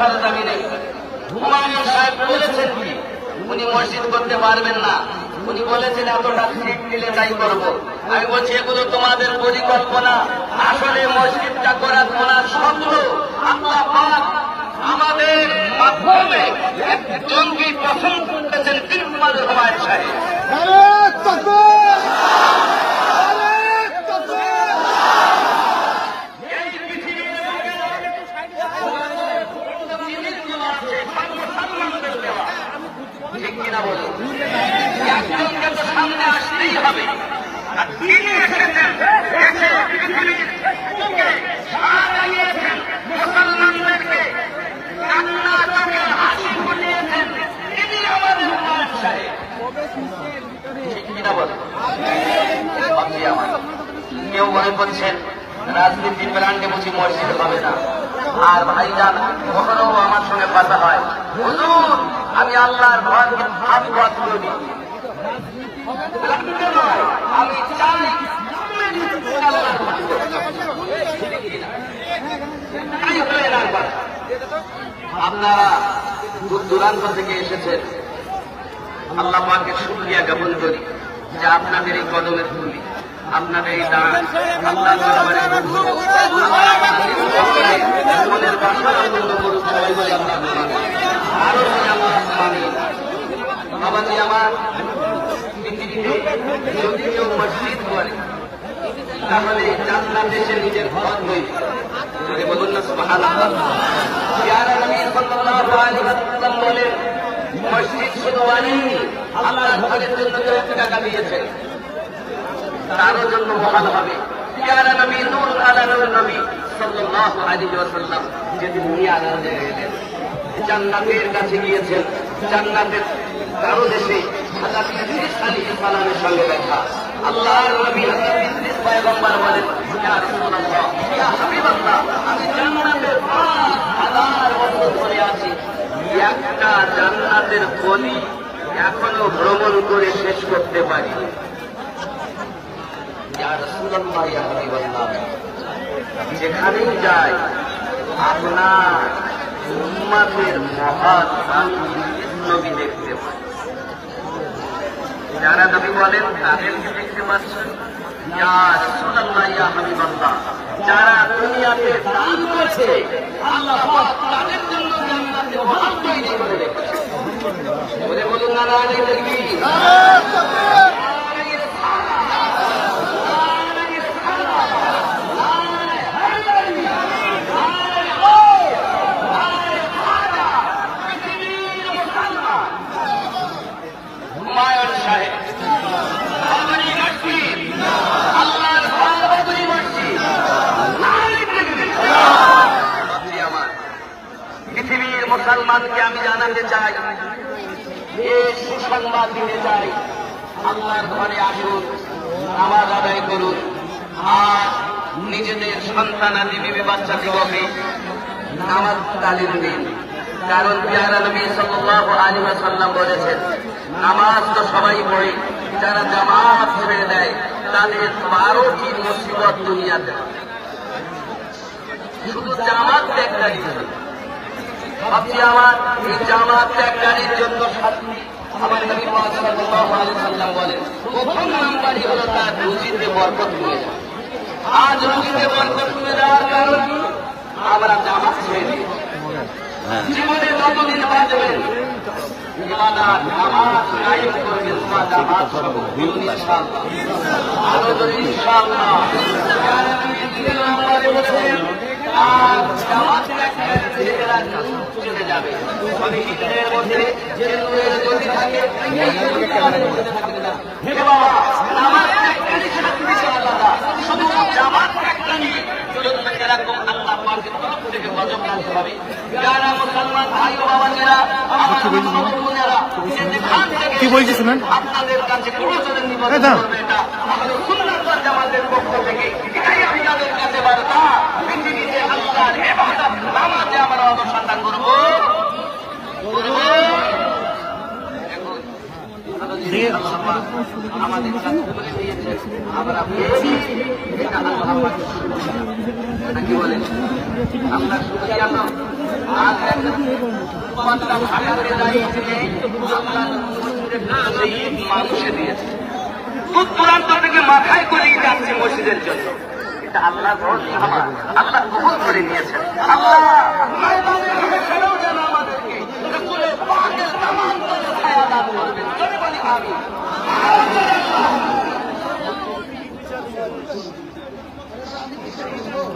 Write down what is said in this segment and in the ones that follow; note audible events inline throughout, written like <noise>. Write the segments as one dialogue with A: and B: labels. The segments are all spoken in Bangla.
A: সরজমিনে হুমায়ুন সাহেব বলেছেন কি, উনি মসজিদ করতে পারবেন না। উনি বলেছেন, এতটা সিট দিলে তাই করব। আমি বলছি, এগুলো তোমাদের পরিকল্পনা। আসলে মসজিদটা করার তোমার স্বপ্ন আল্লাহ পাক আমাদের মাধ্যমে একজনকে পছন্দ করেছেন তিরুমাদ হুমায়ুন সাহেব
B: নারে তাকবীর নারে তাকবীর
A: এই পৃথিবীর যিনি দেওয়া আছে, সর্বসাধারণদের দেওয়া। ঠিক কিনা বলুন? একজনকে তো সামনে হবে। কেউ মনে করছেন রাজনীতির প্ল্যান্টে বুঝি মসজিদ হবে না। আর ভাইজান কখনো আমার সঙ্গে কথা হয়। হুজুর আমি আল্লাহর পথ করি প্ল্যান্টে নয়, আমি। আপনারা দূর দূরান্ত থেকে এসেছেন আল্লাহ পাকে শুক্রিয়া জ্ঞাপন করি যে আপনাদের এই কদমের তুলি আপনাদের এই দান আল্লাহ মনের বাসনা পূর্ণ করুক সবাই বলে আমার যদি কেউ মসজিদ করে তাহলে জান্নাত দেশে নিজের ঘর যদি বলুন না সুবহানাল্লাহ মসজিদ শুধু তারও জন্য মহান হবে ইয়ারা নবী নূর আলা নবী সাল্লাল্লাহু আলাইহি ওয়াসাল্লাম যেদিন নিয়ে আনন্দে গেলেন জান্নাতের কাছে গিয়েছেন জান্নাতের কারও দেশে ইয়া ইয়া একটা এখনও ভ্রমণ করে শেষ করতে পারি ইয়া যেখানেই যাই আপনার উম্মাতের মহান নবী দেখতে যারা নবী বলেন তাদেরকে দেখতে পাচ্ছেন যারা দুনিয়াতে তাদের বলে বলুন না না দেখবি
B: নারে তাকবীর
A: হুমায়ুন সাহেব বাবরি মসজিদ আল্লাহর ঘর বাবরি মসজিদ নারী পৃথিবী। বাপরে আমার, পৃথিবীর মুসলমানকে আমি জানাতে চাই এই সুসংবাদ দিতে চাই আল্লাহর ঘরে আসুন নামাজ আদায় করুন আর নিজেদের সন্তানাদি বিবি বাচ্চা দিবকে নামাজ তালিম দিন কারণ পেয়ারা নবী সাল্লাল্লাহু আলাইহি ওয়াসাল্লাম বলেছেন সবাই পড়ে যারা জামাত ছেড়ে দেয় তাদের বারোটি মুসিবত দুনিয়াতে হয়। শুধু জামাত ত্যাগকারী। ভাবছি আমার এই জামাত ত্যাগকারীর জন্য আমার নবী সাল্লাল্লাহু আলাইহি ওয়াসাল্লাম বলেন প্রথম নাম্বারই হলো তার রুজিতে বরকত নিয়ে যাওয়া আজ রুজিতে বরকত নিয়ে যাওয়ার কারণ আমরা জামাত ছেড়ে দিয়েছি জীবনে যতদিন বাঁচবেন ইবাদত নামাজ কায়েম করবেন বা জামাত সব ইনশাআল্লাহ আরও যদি ইনশাআল্লাহ ইয়া নবী দ্বিতীয় নম্বরে বলেছেন আর জামাত একটা ছেলেরা চলে যাবে তবে ঈদের মধ্যে যে নূরের জ্যোতি থাকে এই জ্যোতি আমাদের মধ্যে থাকবে না হে বাবা নামাজ একটা শান্তি আলাদা শুধু জামাত একটা নিয়ে চলুন এরকম আল্লাহ পাকের তরফ থেকে গজব নামতে হবে যারা মুসলমান ভাই ও বাবাজিরা আমার আমার বোনেরা যে যেখান
B: কি বলছিস শুনেন?
A: আপনাদের কাছে প্রয়োজনের নিবেদন করবে এটা। আমাদের সুন্নাত জামাতের পক্ষ থেকে। এটাই আমি তাদের কাছে বার্তা। পৃথিবীতে আল্লাহর ইবাদত নামাজে আমরা অনুসন্ধান করব। আমাদের কাছে বলে দিয়েছে। আমরা এটা আল্লাহ নাকি বলেন আমরা শুকরিয়া না আর একটা
B: সেই মানুষে দিয়েছে। দূর দূরান্ত থেকে মাথায় করিয়ে যাচ্ছে মসজিদের জন্য। এটা আল্লাহ আল্লাহ করে নিয়েছেন।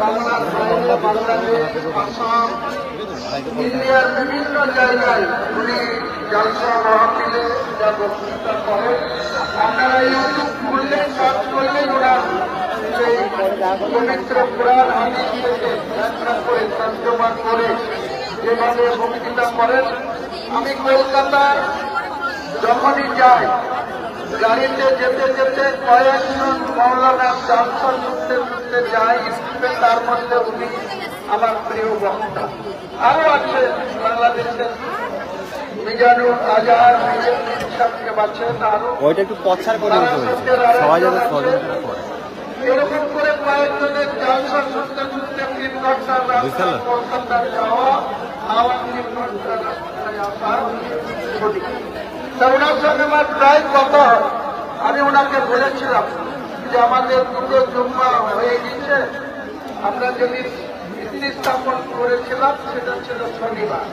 B: বাংলার আসাম ইন্ডিয়ার বিভিন্ন জায়গায় উনি জলসা মহাপিলে যা বক্তৃতা করেন আপনারা ইউটিউব খুললে সার্চ করলে ওরা সেই পবিত্র পুরাণ হাদিস করে তর্জমা করে যেভাবে বক্তৃতা করেন আমি কলকাতার যখনই যাই গাড়িতে যেতে যেতে কয়েকজন মৌলানা চারশো শুনতে শুনতে যাই স্কুলে তার মধ্যে উনি আমার প্রিয় বক্তা। আরও আছে বাংলাদেশের মিজানুর আজহার মিজানুর সাহেবকে আরও
C: ওইটা একটু পছার করে সবাই যাতে সহযোগিতা করে
B: এরকম করে কয়েকজনের চারশো শুনতে শুনতে তিন ঘণ্টা রাস্তা
C: বুঝতে
B: যাওয়া আবার তিন ঘণ্টা রাস্তায় আসা ছুটি। তা ওনার সঙ্গে আমার প্রায় কথা হয়। আমি ওনাকে বলেছিলাম যে আমাদের দুটো জুম্মা হয়ে গেছে আমরা যদি ভিত্তি স্থাপন করেছিলাম, সেটা ছিল শনিবার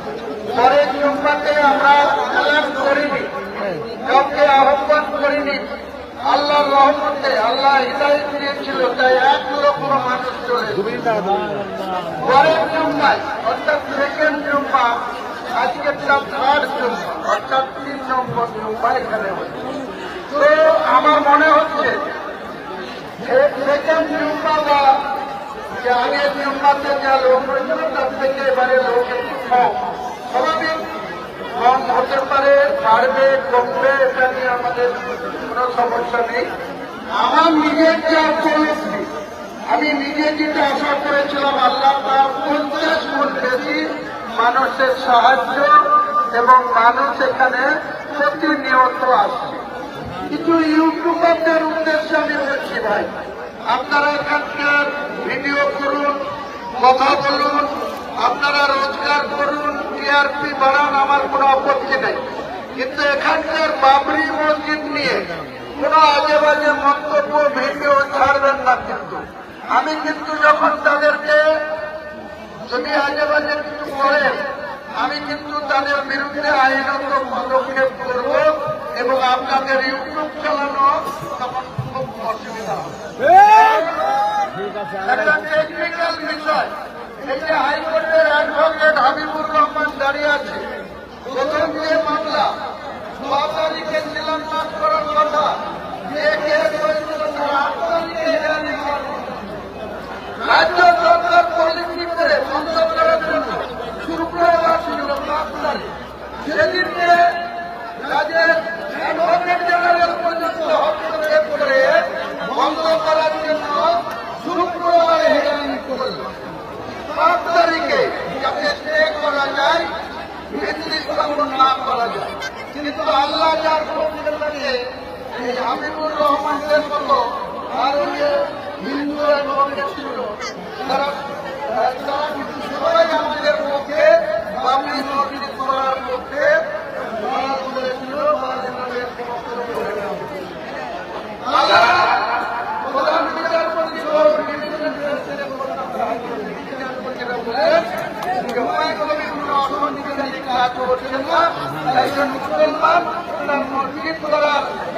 B: পরের জুম্মাতে আমরা অ্যালার্ট করিনি, কাউকে আহ্বান করিনি আল্লাহ রহমতে আল্লাহ হৃদায়ত দিয়েছিল, তাই এক লক্ষ মানুষ চলে। পরের জুম্মায়, অর্থাৎ সেকেন্ড জুম্মা আজকে তার থার্ড অর্থাৎ তিন নম্বর এখানে হচ্ছে তো আমার মনে হচ্ছে সেকেন্ড জুম্মা বা যে আগের জুম্মাতে যা লোক হয়েছিল তার থেকে এবারে লোক একটু কম। স্বাভাবিক, কম হতে পারে, বাড়বে, কমবে, এটা নিয়ে আমাদের কোনো সমস্যা নেই। আমার নিজের যা উপলব্ধি আমি নিজে যেটা আশা করেছিলাম, আল্লাহ তার পঞ্চাশ গুণ বেশি মানুষের সাহায্য এবং মানুষ এখানে প্রতিনিয়ত আসছে। কিছু ইউটিউবারদের উদ্দেশ্যে আমি বলছি ভাই, আপনারা এখানকার ভিডিও করুন, কথা বলুন, আপনারা রোজগার করুন, টিআরপি বাড়ান, আমার কোনো আপত্তি নেই। কিন্তু এখানকার বাবরি মসজিদ নিয়ে কোনো আজে বাজে মন্তব্য, ভিডিও ছাড়বেন না কিন্তু। আমি কিন্তু যখন তাদেরকে যদি আজে বাজে কিছু করেন আমি কিন্তু তাদের বিরুদ্ধে আইনত পদক্ষেপ করব এবং আপনাদের ইউটিউব চালানো তখন খুব অসুবিধা হবে একটা টেকনিক্যাল বিষয় এই যে হাইকোর্টের অ্যাডভোকেট হাবিবুর রহমান দাঁড়িয়ে আছে প্রথম যে মামলা ছ তারিখে শিলান্যাস করার কথা। রাজ্য সরকার করে বন্ধ করার জন্য পাঁচ তারিখ সেদিনকে রাজ্যের অ্যাডভোকেট জেনারেল পর্যন্ত হস্তক্ষেপ করে বন্ধ করার জন্য শুক্রবার হেয়ারিং করল স্টে করা যায় না করা যায়। কিন্তু আল্লাহ যার থাকে এই হাবিবুর রহমানদের মতো আরও যে হিন্দু ছিল, তারা তারা কিন্তু সবাই আমাদের পক্ষে বাবরি মসজিদ করার পক্ষে লড়াই করেছিল বা এভাবে বক্তব্য রেখেছিল। আল্লাহ প্রধান বিচারপতি সহ বিভিন্ন দেশের বিচারপতিরা বলেন যে উপায় করে কোনো অসাংবিধানিক কাজ হচ্ছে না জন্য মুসলমান তার মসজিদ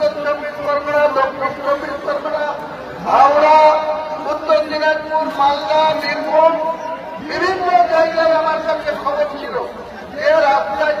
B: উত্তর পরগনা দক্ষিণ চব্বিশ পরগনা হাওড়া উত্তর দিনাজপুর মালদা বীরভূম বিভিন্ন জায়গায় আমার কাছে খবর ছিল। এর আপনার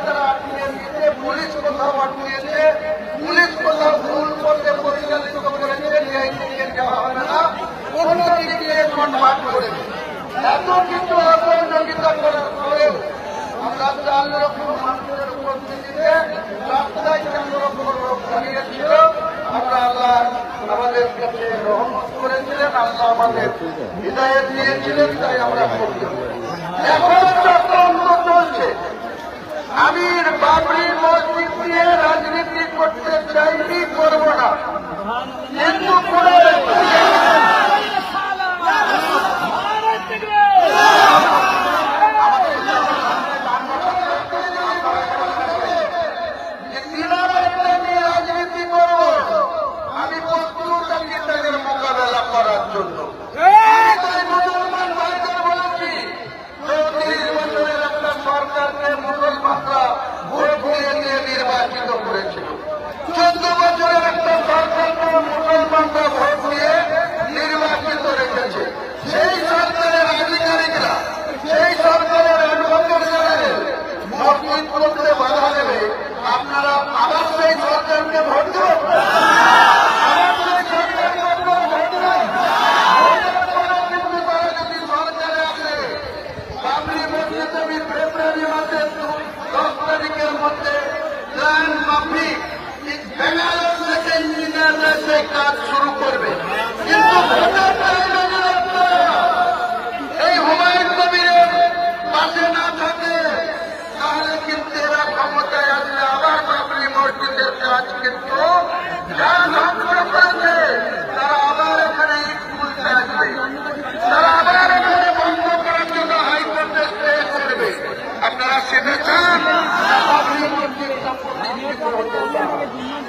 B: আপনারা সেটা চান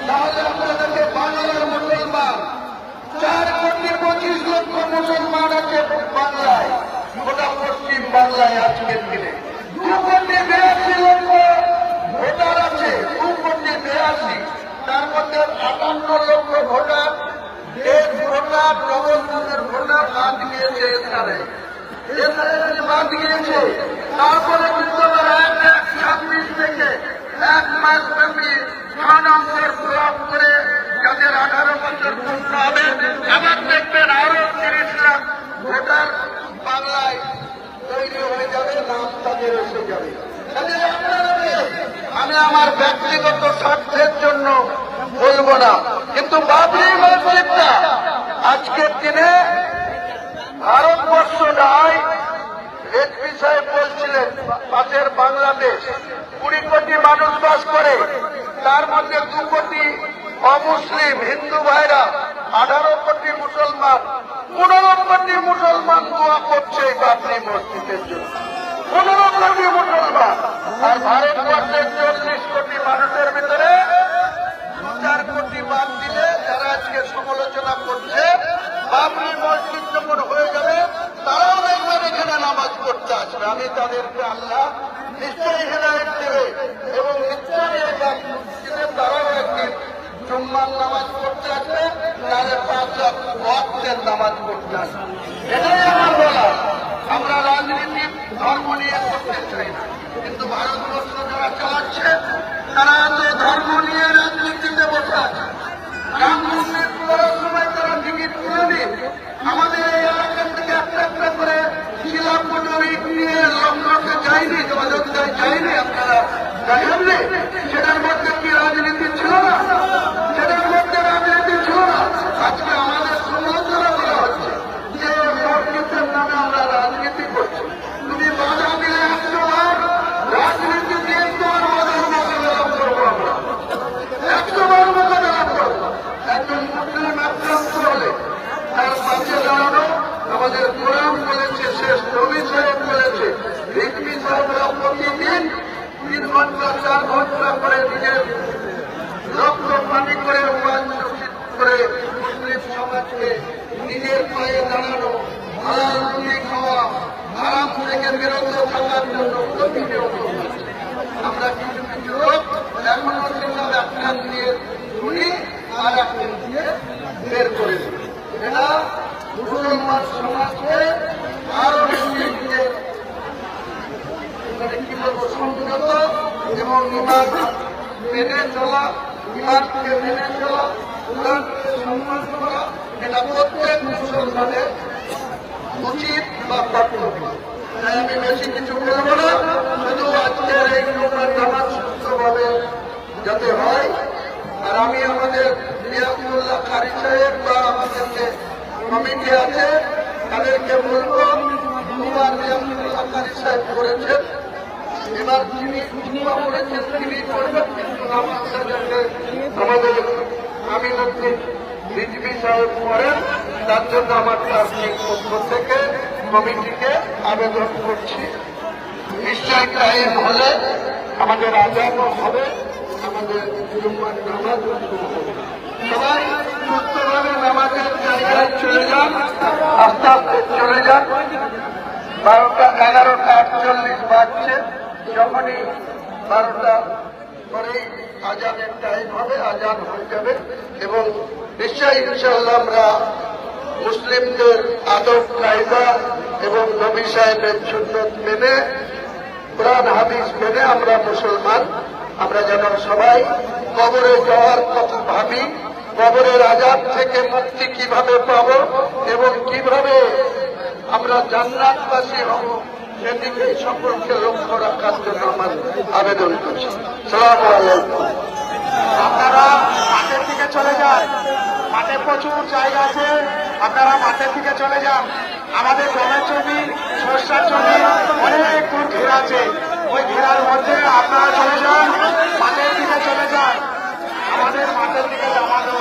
B: তাহলে আপনাদেরকে বাংলার মুসলমান চার কোটি পঁচিশ লক্ষ মুসলমান আছে বাংলায়, গোটা পশ্চিম বাংলায় আজকের দিনে। দু কোটি বিরাশি লক্ষ ভোটার আছে দু কোটি বিরাশি তার মধ্যে আটান্ন লক্ষ ভোটার দেশ ভোটার জগন্নাথের ভোটার বাদ দিয়েছে এখানে। বাদ দিয়েছে তারপরে কিন্তু আবার এক ছাব্বিশ থেকে এক মাস ব্যাপী ছয় নম্বর ব্লক করে যাদের আঠারো বছর পূর্ণ হবে, আবার দেখবেন আরও তিরিশ লাখ ভোটার বাংলায় তৈরি হয়ে যাবে, নাম তাদের এসে যাবে। আমি আমার ব্যক্তিগত স্বার্থের জন্য বলব না। কিন্তু বাবরি মসজিদটা আজকের দিনে ভারতবর্ষ নয় রেজভি সাহেব বলছিলেন পাশের বাংলাদেশ। কুড়ি কোটি মানুষ বাস করে, তার মধ্যে দু কোটি অমুসলিম, হিন্দু ভাইরা, আঠারো কোটি মুসলমান, পনেরো কোটি মুসলমান দোয়া করছে এই বাবরি মসজিদের জন্য। পনেরো কোটি মুসলমান। আর ভারতবর্ষের চল্লিশ কোটি মানুষের ভিতরে বাদ দিলে যারা আজকে সমালোচনা করছে, বাবরি মসজিদ যখন হয়ে যাবে, তারাও দেখবেন এখানে নামাজ পড়তে আসবে। আমি তাদেরকে আল্লাহ নিশ্চয়ই হেদায়ত দেবে এবং নিশ্চয়ই মসজিদে তারাও একদিন জুম্মার নামাজ পড়তে আসবে তাদের পাঁচ ওয়াক্তের নামাজ পড়তে আসবে। এটাই আমার বলা আমরা রাজনীতি ধর্ম নিয়ে করতে চাই না কিন্তু ভারতবর্ষ যারা চালাচ্ছে তারা এত ধর্ম নিয়ে রাজনীতিতে বসে আছে রাম মন্দির করার সময় তারা টিকিট তুলে দিন আমাদের এই এলাকা থেকে একটা একটা করে শিলাপটর ইট নিয়ে লক্ষ্যকে যায়নি অযোধ্যায় যায়নি আপনারা জানেননি সেটার মধ্যে কি রাজনীতি ছিল না সেটার মধ্যে রাজনীতি ছিল না আজকে আমাদের সমালোচনা করা হচ্ছে যে মসজিদের নামে আমরা রাজনীতি করছি তুমি বাধা দিলে একশো বার রাজনীতি দিয়ে তোমার বাধার মোকাবেলা করব আমরা একশো বার মোকাবেলা করব একজন মুসলিম আক্রান্ত হলে তার পাশে দাঁড়ানো কোরআন বলেছে শেষ নবী সাহেব বলেছে রিকমি সাহেবরা প্রতিদিন তিন ঘণ্টা, চার ঘণ্টা করে নিজের রক্ত পানি করে করে মুসলিম সমাজকে নিজের পায়ে দাঁড়ানো হালাল রুটি খাওয়া হারাম থেকে বিরত থাকার জন্য প্রতিনিয়ত। আমরা কিছু কিছু লোক এখনও সেটা একটা দিয়ে শুনি আর একটা দিয়ে বের করে এটা মুসলমান সমাজকে আরও এবং মেনে চলা নিমাজকে মেনে চলা কোরআনকে সম্মান করা, এটা প্রত্যেক মুসলমানের উচিত বা কর্তব্য। তাই আমি বেশি কিছু বলব না, শুধু আজকের এই জুমার নামাজ সুস্থভাবে যাতে হয়। আর আমি আমাদের রিয়াজুল্লাহ কারি সাহেব বা আমাদেরকে কমিটি আছে, তাদেরকে বলব সাহেব করেছেন। যিনি তিনি আমি মন্ত্রী রিজবি সাহেব করেন, তার জন্য আমার ট্রাস্টির পক্ষ থেকে কমিটিকে আবেদন করছি। নিশ্চয় তাই হলে আমাদের আজাদ হবে, আমাদের নামাজ শুরু হবে। সবাই সুস্থভাবে এবং নিশ্চয়ই ইনশাল্লাহ আমরা মুসলিমদের আদব কায়দা এবং নবী সাহেবের সুন্নত মেনে, কোরআন, হাদিস মেনে আমরা মুসলমান। আমরা যেন সবাই কবরে যাওয়ার কথা ভাবি। কবরের আজাদ থেকে মুক্তি কীভাবে পাব এবং কীভাবে আমরা জান্নাতবাসী হব সেদিকে সকলকে লক্ষ্য রাখার জন্য আমার আবেদন করছি। সালাম
A: আপনারা মাঠের দিকে চলে যান। মাঠে প্রচুর জায়গা আছে। আপনারা মাঠের দিকে চলে যান। আমাদের গমের জমি সর্ষার জমি অনেক দূর ঘেরা আছে। ওই ঘেরার মধ্যে আপনারা চলে যান, মাঠের দিকে চলে যান। আমাদের মাঠের দিকে জমা দেবে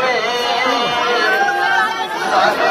A: চলে <laughs> যান